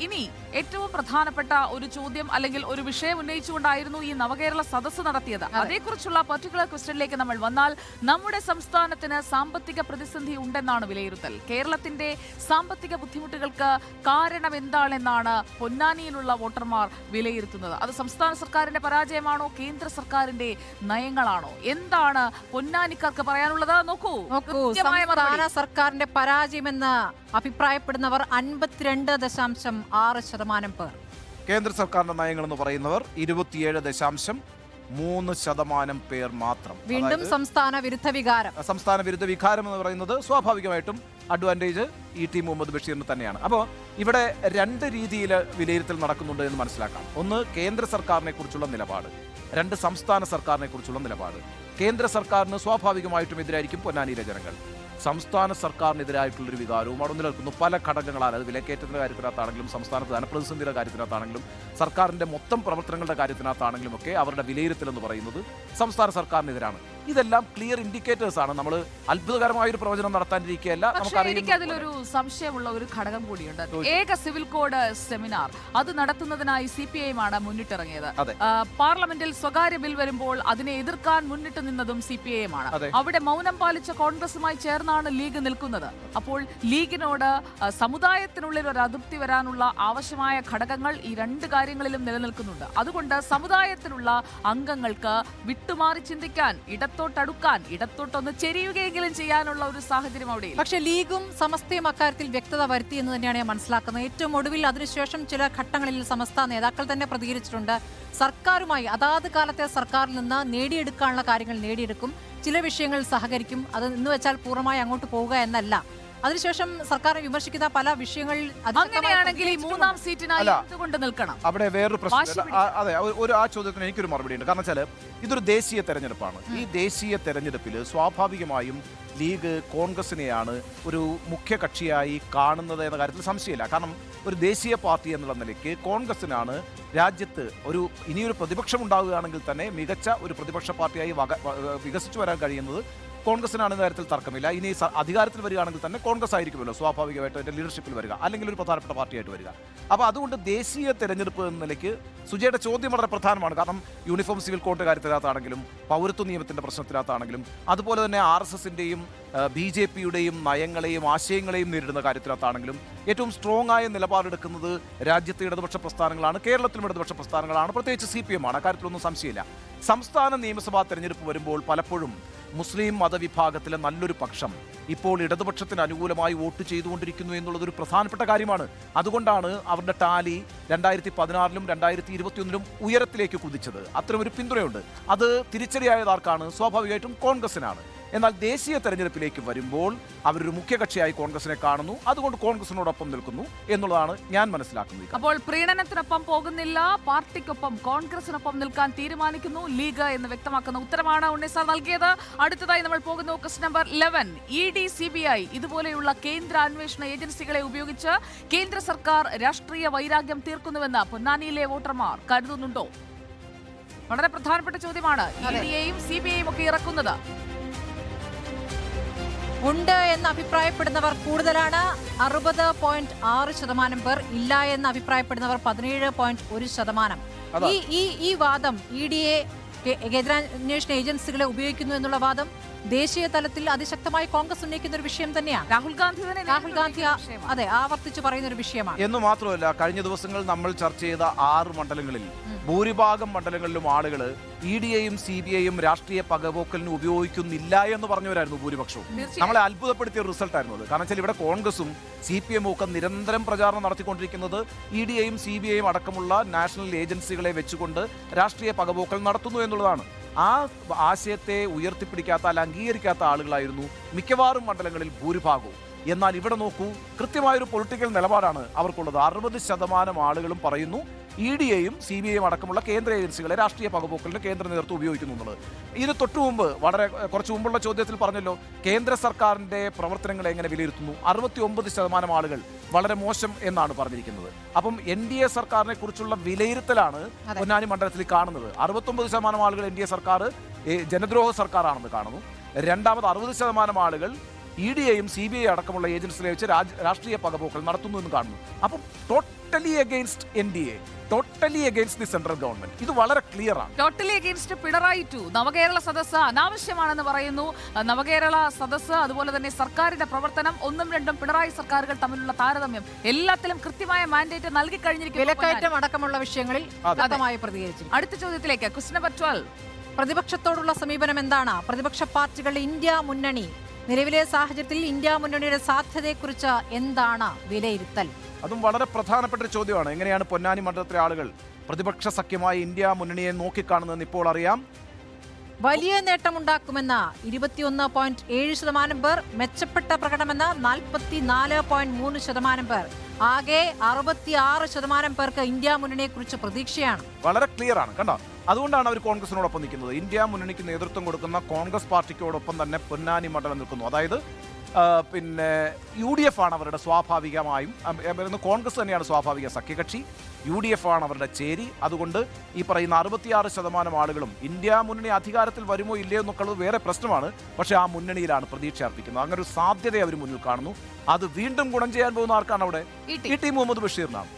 ഇനി ഏറ്റവും പ്രധാനപ്പെട്ട ഒരു ചോദ്യം അല്ലെങ്കിൽ ഒരു വിഷയം ഉന്നയിച്ചുകൊണ്ടായിരുന്നു ഈ നവകേരള സദസ്സ് നടത്തിയത്. അതേക്കുറിച്ചുള്ള പർട്ടിക്കുലർ ക്വസ്റ്റ്യനിലേക്ക് നമ്മൾ വന്നാൽ നമ്മുടെ സംസ്ഥാനത്തിന് സാമ്പത്തിക പ്രതിസന്ധി ഉണ്ടെന്നാണ് വിലയിരുത്തൽ. കേരളത്തിന്റെ സാമ്പത്തിക ബുദ്ധിമുട്ടുകൾക്ക് കാരണം എന്താണെന്നാണ് പൊന്നാനിയിലുള്ള വോട്ടർമാർ വിലയിരുത്തുന്നത്. അത് സംസ്ഥാന സർക്കാരിന്റെ പരാജയമാണോ കേന്ദ്ര സർക്കാരിന്റെ നയങ്ങളാണോ? എന്താണ് പൊന്നാനിക്കാർക്ക് പറയാനുള്ളത്? നോക്കൂ. സർക്കാരിന്റെ പരാജയമെന്ന് അഭിപ്രായപ്പെടുന്നവർ അൻപത്തിരണ്ട് ദശാംശം ആറ് ശതമാനം പേർ. കേന്ദ്ര സർക്കാരിന്റെ നയങ്ങൾ എന്ന് പറയുന്നവർ ഇരുപത്തിയേഴ് ദശാംശം മൂന്ന് ശതമാനം പേർ മാത്രം. വീണ്ടും സംസ്ഥാന വിരുദ്ധ വികാരം. സംസ്ഥാന വിരുദ്ധ വികാരം എന്ന് പറയുന്നത് സ്വാഭാവികമായിട്ടും അഡ്വാന്റേജ് ഇ ടി മുഹമ്മദ് ബഷീറിന് തന്നെയാണ്. അപ്പോൾ ഇവിടെ രണ്ട് രീതിയിൽ വിലയിരുത്തൽ നടക്കുന്നുണ്ട് എന്ന് മനസ്സിലാക്കാം. ഒന്ന് കേന്ദ്ര സർക്കാരിനെ കുറിച്ചുള്ള നിലപാട്. രണ്ട് സംസ്ഥാന സർക്കാരിനെ കുറിച്ചുള്ള നിലപാട്. കേന്ദ്ര സർക്കാരിന് സ്വാഭാവികമായിട്ടും എതിരായിരിക്കും പൊന്നാനിയിലെ ജനങ്ങൾ. സംസ്ഥാന സർക്കാരിനെതിരായിട്ടുള്ളൊരു വികാരവും അവിടെ നിലനിൽക്കുന്നു. പല ഘടകങ്ങളാൽ അത് വിലക്കയറ്റത്തിന്റെ കാര്യത്തിനകത്താണെങ്കിലും സംസ്ഥാനത്ത് ധനപ്രതിസന്ധിയുടെ കാര്യത്തിനകത്താണെങ്കിലും സർക്കാരിന്റെ മൊത്തം പ്രവർത്തനങ്ങളുടെ കാര്യത്തിനകത്താണെങ്കിലും ഒക്കെ അവരുടെ വിലയിരുത്തലെന്ന് പറയുന്നത് സംസ്ഥാന സർക്കാരിനെതിരാണ്. ഇതെല്ലാം ക്ലിയർ ഇൻഡിക്കേറ്റേഴ്സ് ആണ്. നമ്മൾ അത്ഭുതകരമായ ഒരു പ്രവചനം നടത്താനിരിക്കുകയല്ല എനിക്ക് അതിലൊരു സംശയമുള്ള ഒരു ഘടകം കൂടിയുണ്ട്. ഏക സിവിൽ കോഡ് സെമിനാർ. അത് നടത്തുന്നതിനായി സി പി ഐ ആണ് മുന്നിട്ടിറങ്ങിയത്. പാർലമെന്റിൽ സ്വകാര്യ ബിൽ വരുമ്പോൾ അതിനെ എതിർക്കാൻ മുന്നിട്ട് നിന്നതും സി പി ഐ ആണ് അവിടെ മൗനം പാലിച്ച കോൺഗ്രസുമായി ചേർന്നാണ് ലീഗ് നിൽക്കുന്നത്. അപ്പോൾ ലീഗിനോട് സമുദായത്തിനുള്ളിൽ ഒരു അതൃപ്തി വരാനുള്ള ആവശ്യമായ ഘടകങ്ങൾ ഈ രണ്ട് കാര്യങ്ങളിലും നിലനിൽക്കുന്നുണ്ട്. അതുകൊണ്ട് സമുദായത്തിലുള്ള അംഗങ്ങൾക്ക് വിട്ടുമാറി ചിന്തിക്കാൻ ഇടത്തോട്ടടുക്കാൻ ഇടത്തോട്ടൊന്ന് ചെരിയുകയെങ്കിലും ചെയ്യാനുള്ള ഒരു സാഹചര്യം അവിടെ പക്ഷേ ലീഗും സമസ്തയും അക്കാര്യത്തിൽ വ്യക്തത വരുത്തി എന്ന് തന്നെയാണ് ഞാൻ മനസ്സിലാക്കുന്നത്. ഏറ്റവും ഒടുവിൽ അതിനുശേഷം ചില ഘട്ടങ്ങളിൽ സമസ്ത നേതാക്കൾ തന്നെ പ്രതികരിച്ചിട്ടുണ്ട്. സർക്കാരുമായി അതാത് കാലത്തെ സർക്കാരിൽ നിന്ന് നേടിയെടുക്കാനുള്ള കാര്യങ്ങൾ നേടിയെടുക്കും. ചില വിഷയങ്ങൾ സഹകരിക്കും. അത് എന്ന് വെച്ചാൽ പൂർണമായി അങ്ങോട്ട് പോവുക എന്നല്ല. അതിനുശേഷം സർക്കാർ വിമർശിക്കുന്ന പല വിഷയങ്ങൾ അതിശക്തമായി അങ്ങനെയാണെങ്കിൽ ഈ മൂന്നാം സീറ്റിനായി. എന്തുകൊണ്ട് നിൽക്കണം? അവിടെ വേറൊരു പ്രശ്നം അതെ ഒരു- ഒരു ആ ചോദ്യത്തിന് എനിക്കൊരു മറുപടി ഉണ്ട്. കാരണം വെച്ചാൽ ഇതൊരു ദേശീയ തെരഞ്ഞെടുപ്പാണ്. ഈ ദേശീയ തെരഞ്ഞെടുപ്പിൽ സ്വാഭാവികമായും ലീഗ് കോൺഗ്രസിനെയാണ് ഒരു മുഖ്യ കക്ഷിയായി കാണുന്നത് എന്ന കാര്യത്തിൽ സംശയമില്ല. കാരണം ഒരു ദേശീയ പാർട്ടി എന്നുള്ള നിലയ്ക്ക് കോൺഗ്രസിനാണ് രാജ്യത്ത് ഒരു ഇനിയൊരു പ്രതിപക്ഷം ഉണ്ടാവുകയാണെങ്കിൽ തന്നെ മികച്ച ഒരു പ്രതിപക്ഷ പാർട്ടിയായി വക- വികസിച്ചു വരാൻ കഴിയുന്നത് കോൺഗ്രസിനാണ് കാര്യത്തിൽ തർക്കമില്ല. ഇനി അധികാരത്തിൽ വരികയാണെങ്കിൽ തന്നെ കോൺഗ്രസ് ആയിരിക്കുമല്ലോ സ്വാഭാവികമായിട്ട് അതിന്റെ ലീഡർഷിപ്പിൽ വരിക. അല്ലെങ്കിൽ ഒരു പ്രധാനപ്പെട്ട പാർട്ടിയായിട്ട് വരിക. അപ്പോൾ അതുകൊണ്ട് ദേശീയ തെരഞ്ഞെടുപ്പ് എന്ന നിലയ്ക്ക് സുജയുടെ ചോദ്യം വളരെ പ്രധാനമാണ്. കാരണം യൂണിഫോം സിവിൽ കോഡ് കാര്യത്തിനകത്താണെങ്കിലും പൗരത്വ നിയമത്തിന്റെ പ്രശ്നത്തിനകത്താണെങ്കിലും അതുപോലെ തന്നെ ആർ എസ് എസിന്റെയും ബി ജെ പിയുടെയും നയങ്ങളെയും ആശയങ്ങളെയും നേരിടുന്ന കാര്യത്തിനകത്താണെങ്കിലും ഏറ്റവും സ്ട്രോങ് ആയ നിലപാടെടുക്കുന്നത് രാജ്യത്തെ ഇടതുപക്ഷ പ്രസ്ഥാനങ്ങളാണ്. കേരളത്തിലും ഇടതുപക്ഷ പ്രസ്ഥാനങ്ങളാണ്. പ്രത്യേകിച്ച് സി പി എം ആണ്. അക്കാര്യത്തിലൊന്നും സംശയമില്ല. സംസ്ഥാന നിയമസഭാ തെരഞ്ഞെടുപ്പ് വരുമ്പോൾ പലപ്പോഴും മുസ്ലിം മതവിഭാഗത്തിലെ നല്ലൊരു പക്ഷം. ഇപ്പോൾ ഇടതുപക്ഷത്തിന് അനുകൂലമായി വോട്ട് ചെയ്തുകൊണ്ടിരിക്കുന്നു എന്നുള്ളതൊരു പ്രധാനപ്പെട്ട കാര്യമാണ്. അതുകൊണ്ടാണ് അവരുടെ ടാലി രണ്ടായിരത്തി പതിനാറിലും രണ്ടായിരത്തി ഇരുപത്തിയൊന്നിലും ഉയരത്തിലേക്ക് കുതിച്ചത്. അത്തരമൊരു പിന്തുണയുണ്ട്. അത് തിരിച്ചടിയായതാർക്കാണ് സ്വാഭാവികമായിട്ടും കോൺഗ്രസിനാണ്. എന്നാൽ ദേശീയ തെരഞ്ഞെടുപ്പിലേക്ക് വരുമ്പോൾ അവരൊരു മുഖ്യകക്ഷിയായി കോൺഗ്രസിനെ കാണുന്നു. അതുകൊണ്ട് കോൺഗ്രസിനോടൊപ്പം നിൽക്കുന്നു എന്നുള്ളതാണ് ഞാൻ മനസ്സിലാക്കുന്നത്. അപ്പോൾ പ്രീണനത്തിനൊപ്പം പോകുന്നില്ല. പാർട്ടിക്കൊപ്പം കോൺഗ്രസിനൊപ്പം നിൽക്കാൻ തീരുമാനിക്കുന്നു. ലീഗ് എന്ന് വ്യക്തമാക്കുന്ന ഉത്തരമാണ് ഉണ്ണി സാർ നൽകിയത്. അടുത്തതായി നമ്മൾ പോകുന്നു question number eleven E D C B I ഇതുപോലെയുള്ള കേന്ദ്ര അന്വേഷണ ഏജൻസികളെ ഉപയോഗിച്ച് കേന്ദ്ര സർക്കാർ രാഷ്ട്രീയ വൈരാഗ്യം തീർക്കുന്നുവെന്ന് പൊന്നാനിയിലെ വോട്ടർമാർ കരുതുന്നുണ്ടോ? വളരെ പ്രധാനപ്പെട്ട ചോദ്യമാണ്. ഇ ഡിയെയും സി ബി ഐയും ഒക്കെ ഇറക്കുന്നത്. ഉണ്ട് എന്ന് അഭിപ്രായപ്പെടുന്നവർ കൂടുതലാണ്. അറുപത് പോയിന്റ് ആറ് ശതമാനം പേർ ഇല്ല എന്ന് അഭിപ്രായപ്പെടുന്നവർ പതിനേഴ് പോയിന്റ് ഒരു ശതമാനം. ഈ ഈ ഈ വാദം ഇ ഡി എ കേന്ദ്രാന്വേഷണ ഏജൻസികളെ ഉപയോഗിക്കുന്നു എന്നുള്ള വാദം ദേശീയ തലത്തിൽ അതിശക്തമായി കോൺഗ്രസ് ഉന്നയിക്കുന്ന ഒരു വിഷയം തന്നെയാണ് രാഹുൽ ഗാന്ധി തന്നെ രാഹുൽ ഗാന്ധി അതെ ആവർത്തിച്ച് പറയുന്ന ഒരു വിഷയമാണ്. എന്ന് മാത്രമല്ല കഴിഞ്ഞ ദിവസങ്ങൾ നമ്മൾ ചർച്ച ചെയ്ത ആറ് മണ്ഡലങ്ങളിൽ ഭൂരിഭാഗം മണ്ഡലങ്ങളിലും ആളുകൾ ഇ ഡി എയും സി ബി ഐയും രാഷ്ട്രീയ പകപോക്കലിന് ഉപയോഗിക്കുന്നില്ല എന്ന് പറഞ്ഞവരായിരുന്നു ഭൂരിപക്ഷവും. നമ്മളെ അത്ഭുതപ്പെടുത്തിയ ഒരു റിസൾട്ട് ആയിരുന്നു അത്. കാരണം വെച്ചാൽ ഇവിടെ കോൺഗ്രസും സി പി എമ്മും ഒക്കെ നിരന്തരം പ്രചാരണം നടത്തിക്കൊണ്ടിരിക്കുന്നത് ഇ ഡി എയും സി ബി ഐയും അടക്കമുള്ള നാഷണൽ ഏജൻസികളെ വെച്ചുകൊണ്ട് രാഷ്ട്രീയ പകപോക്കൽ നടത്തുന്നു എന്നുള്ളതാണ് ആ ആശയത്തെ ഉയർത്തിപ്പിടിക്കാത്ത അല്ല അംഗീകരിക്കാത്ത ആളുകളായിരുന്നു മിക്കവാറും മണ്ഡലങ്ങളിൽ ഭൂരിഭാഗവും. എന്നാൽ ഇവിടെ നോക്കൂ കൃത്യമായൊരു പൊളിറ്റിക്കൽ നിലപാടാണ് അവർക്കുള്ളത്. അറുപത് ശതമാനം ആളുകളും പറയുന്നു ഇ ഡി എയും സി ബി ഐയും അടക്കമുള്ള കേന്ദ്ര ഏജൻസികളെ രാഷ്ട്രീയ പകപോക്കലിന് കേന്ദ്ര നേതൃത്വം ഉപയോഗിക്കുന്നു എന്നുള്ളത്. ഇത് തൊട്ടു മുമ്പ് വളരെ കുറച്ച് മുമ്പുള്ള ചോദ്യത്തിൽ പറഞ്ഞല്ലോ കേന്ദ്ര സർക്കാരിന്റെ പ്രവർത്തനങ്ങളെ എങ്ങനെ വിലയിരുത്തുന്നു? അറുപത്തി ഒമ്പത് ശതമാനം ആളുകൾ വളരെ മോശം എന്നാണ് പറഞ്ഞിരിക്കുന്നത്. അപ്പം എൻ ഡി എ സർക്കാരിനെ കുറിച്ചുള്ള വിലയിരുത്തലാണ് പൊന്നാനി മണ്ഡലത്തിൽ കാണുന്നത്. അറുപത്തൊമ്പത് ശതമാനം ആളുകൾ എൻ ഡി എ സർക്കാർ ജനദ്രോഹ സർക്കാരാണെന്ന് കാണുന്നു. രണ്ടാമത് അറുപത് ശതമാനം ആളുകൾ ഇ ഡി എയും സി ബി ഐ അടക്കമുള്ള ഏജൻസികളെ വെച്ച് രാജ്- രാഷ്ട്രീയ പകപോക്കൽ നടത്തുന്നു എന്ന് കാണുന്നു. അപ്പം totally against N D A totally against the central government ഇത് വളരെ ക്ലിയർ ആണ്. Totally against Pinarayi to Navakerala Sadas അനാവശ്യമാണെന്ന് പറയുന്നു. നവകേരള സദസ്സ് അതുപോലെ തന്നെ സർക്കാരിന്റെ പ്രവർത്തനം ഒന്നും രണ്ടും പിണറായി സർക്കാരുകൾ തമ്മിലുള്ള താരതമ്യം എല്ലാത്തിലും കൃത്യമായ മാൻഡേറ്റ് നൽകി കഴിഞ്ഞിരിക്കുന്നു. വിലക്കയറ്റം അടക്കമുള്ള വിഷയങ്ങളിൽ. പ്രതികരിച്ചു അടുത്ത ചോദ്യത്തിലേക്ക് ക്വസ്റ്റ്യൻ നമ്പർ ട്വൽവ് പ്രതിപക്ഷത്തോടുള്ള സമീപനം എന്താണ്? പ്രതിപക്ഷ പാർട്ടികൾ ഇന്ത്യ മുന്നണി നിലവിലെ സാഹചര്യത്തിൽ ഇന്ത്യ മുന്നണിയുടെ സാധ്യതയെക്കുറിച്ച് എന്താണ് വിലയിരുത്തൽ? അതും വളരെ പ്രധാനപ്പെട്ട ഒരു ചോദ്യമാണ്. എങ്ങനെയാണ് പൊന്നാനി മണ്ഡലത്തിലെ ആളുകൾ പ്രതിപക്ഷ സഖ്യമായ ഇന്ത്യ മുന്നണിയെ നോക്കിക്കാണുന്നതെന്ന് ഇപ്പോൾ അറിയാം. വലിയ നേട്ടമുണ്ടാക്കുമെന്ന ഇരുപത്തിയൊന്ന് പോയിന്റ് ഏഴ് ശതമാനം പേർ മെച്ചപ്പെട്ട പ്രകടനമെന്ന നാൽപ്പത്തിനാല് പോയിന്റ് മൂന്ന് ശതമാനം പേർ ആകെ അറുപത്തി ആറ് ശതമാനം പേർക്ക് ഇന്ത്യ മുന്നണിയെക്കുറിച്ച് പ്രതീക്ഷയാണ്. വളരെ ക്ലിയർ ആണ് കണ്ടോ? അതുകൊണ്ടാണ് അവർ കോൺഗ്രസിനോടൊപ്പം നിൽക്കുന്നത്. ഇന്ത്യ മുന്നണിക്ക് നേതൃത്വം കൊടുക്കുന്ന കോൺഗ്രസ് പാർട്ടിക്കോടൊപ്പം തന്നെ പൊന്നാനി മണ്ഡലം നിൽക്കുന്നു. അതായത് പിന്നെ യു ഡി എഫ് ആണ് അവരുടെ സ്വാഭാവികമായും കോൺഗ്രസ് തന്നെയാണ് സ്വാഭാവിക സഖ്യകക്ഷി. യു ഡി എഫ് ആണ് അവരുടെ ചേരി. അതുകൊണ്ട് ഈ പറയുന്ന അറുപത്തിയാറ് ശതമാനം ആളുകളും ഇന്ത്യ മുന്നണി അധികാരത്തിൽ വരുമോ ഇല്ലയോ എന്നൊക്കെ വേറെ പ്രശ്നമാണ്. പക്ഷേ ആ മുന്നണിയിലാണ് പ്രതീക്ഷ അർപ്പിക്കുന്നത്. അങ്ങനെ ഒരു സാധ്യത അവർ മുന്നിൽ കാണുന്നു. അത് വീണ്ടും ഗുണം ചെയ്യാൻ പോകുന്ന ആർക്കാണ് അവിടെ? E T. ടി മുഹമ്മദ് ബഷീറിനാണ്.